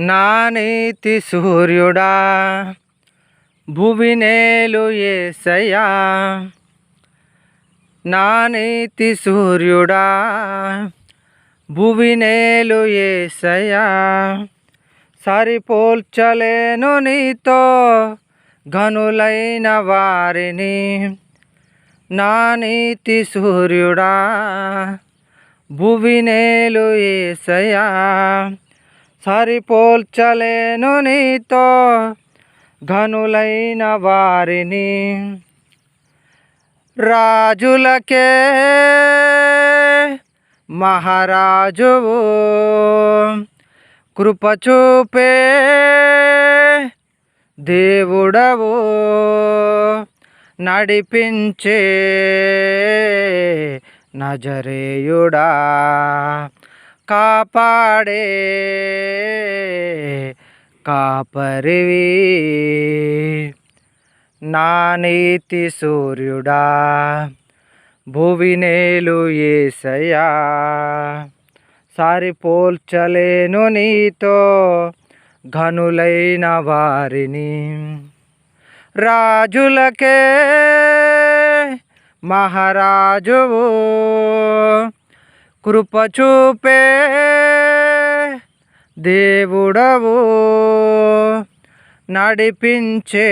నా నీతి సూర్యుడా భువినేలు ఏసయ్యా. నా నీతి సూర్యుడా భువినేలు ఏసయ్యా. సరిపోల్చలేను నీతో ఘనులైన వారిని. నా నీతి సూర్యుడా భువినేలు ఏసయా సరిపోల్చలేను నీతో ఘనులైన వారిని. రాజులకే మహారాజువు కృపచూపే దేవుడవు నడిపించే నజరేయుడా. కాపాడే కాపరివి. నా నీతి సూర్యుడా భువినేలు ఏసయ్యా. సరిపోల్చలేను నీతో ఘనులైన వారిని. రాజులకే మహారాజువు. కృపచూపే దేవుడవు నడిపించే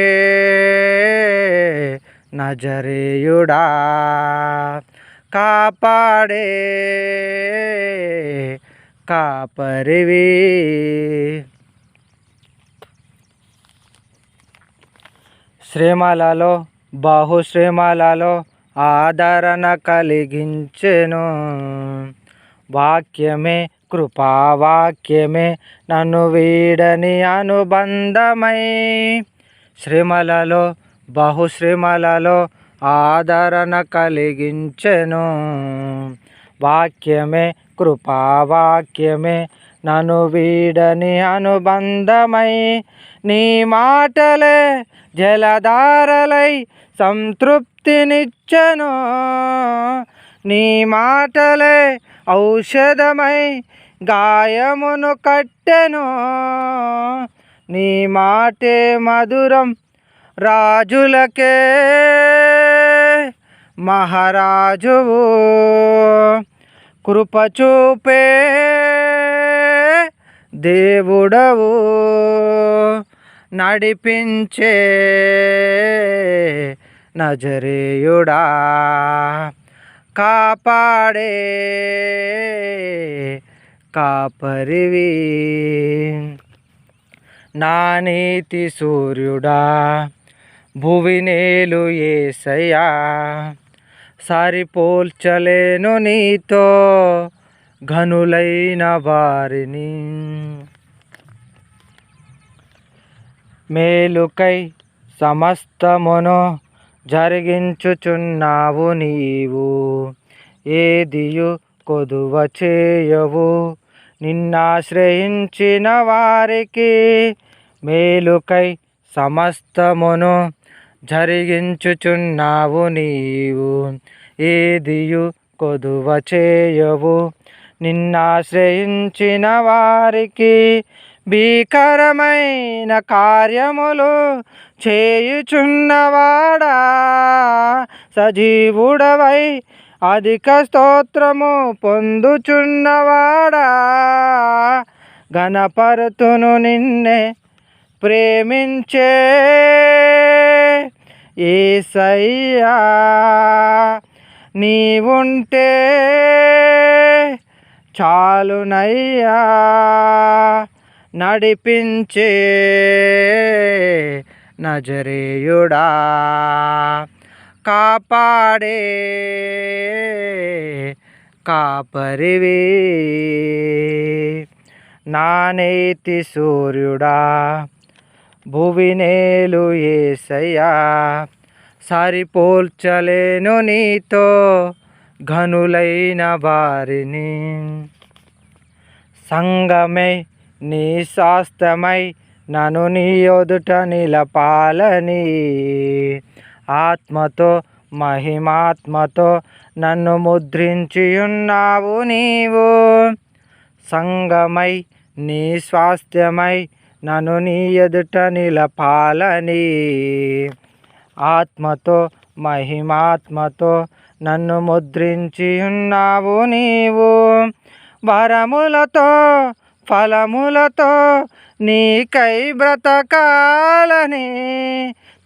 నజరేయుడా. కాపాడే కాపరివి. శ్రమలలో బహుశ్రమలలో ఆదరణ కలిగించెను. వాక్యమే కృపావాక్యమే నన్ను వీడని అనుబంధమై. శ్రీమలలో బహుశ్రీమలలో ఆదరణ కలిగించెను. వాక్యమే కృపావాక్యమే నన్ను వీడని అనుబంధమై. నీ మాటలే జలధారలై సంతృప్తినిచ్చను. నీ మాటలే ఔషధమై గాయమును కట్టెను. నీ మాటే మధురం రాజులకే. మహారాజువు కృపచూపే దేవుడవు నడిపించే నజరేయుడా. కాపాడే కాపరివి. నా నీతి సూర్యుడా భువినేలు ఏసయ్యా. సరిపోల్చలేను నీతో ఘనులైన వారిని. మేలుకై సమస్తమును జరిగించుచున్నావు నీవు ఏదియు కొదువ చేయవు. నిన్నాశ్రయించిన వారికి మేలుకై సమస్తమును జరిగించుచున్నావు నీవు ఏదియు కొదువ చేయవు. నిన్నాశ్రయించిన వారికి భీకరమైన కార్యములు చేయుచున్నవాడా? సజీవుడవై అధిక స్తోత్రము పొందుచున్నవాడా? గణపరుతును నిన్నే ప్రేమించే ఏసయ్యా నీవుంటే చాలునయ్యా. నడిపించే నజరేయుడా. కాపాడే కాపరివి. నానేతి సూర్యుడా భువినేలు ఏసయ్యా. సరిపోల్చలేను నీతో ఘనులైన వారిని. సంగమే నీ శాస్తమై నను నీ ఎదుట నిలపాలని. ఆత్మతో మహిమాత్మతో నన్ను ముద్రించియున్నావు నీవు. సంగమై నీ స్వాస్థ్యమై నన్ను నీ ఎదుట నిలపాలని. ఆత్మతో మహిమాత్మతో నన్ను ముద్రించి ఉన్నావు నీవు. వరములతో ఫలములతో నీకై బ్రతకాలని.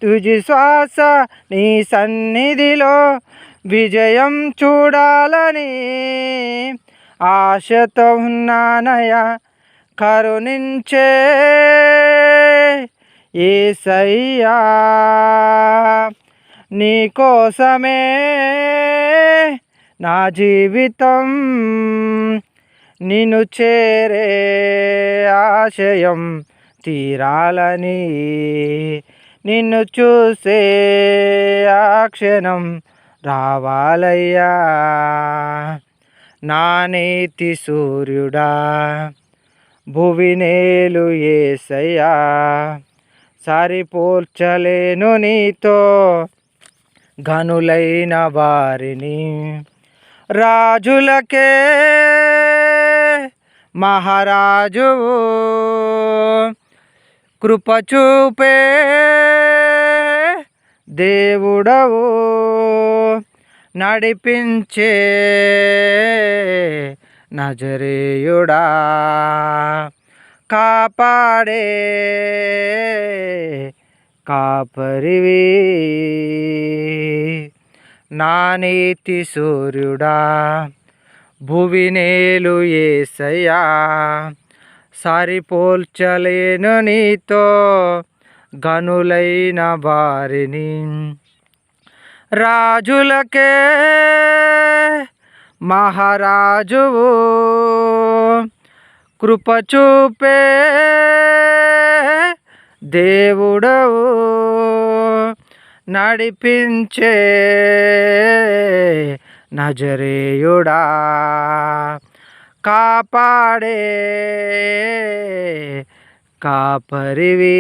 తుజి శ్వాస నీ సన్నిధిలో విజయం చూడాలని. ఆశతో ఉన్నానయ కరుణించే ఏసయ్యా. నీ కోసమే నా జీవితం నిన్ను చేరే ఆశయం తీరాలని. నిన్ను చూసే ఆ క్షణం రావాలయ్యా. నా నీతి సూర్యుడా భువినేలు ఏసయ్యా. సరిపోల్చలేను నీతో గనులైన వారిని. రాజులకే మహారాజువు కృపచూపే దేవుడవు నడిపించే నజరేయుడా. కాపాడే కాపరివి నా నీతి సూర్యుడా. భువినేలు ఏసయ్యా సరిపోల్చలేను నీతో గనులైన వారిని. రాజులకే మహారాజువు కృపచూపే దేవుడవు నడిపించే నజరేయుడా కాపాడే కాపరివి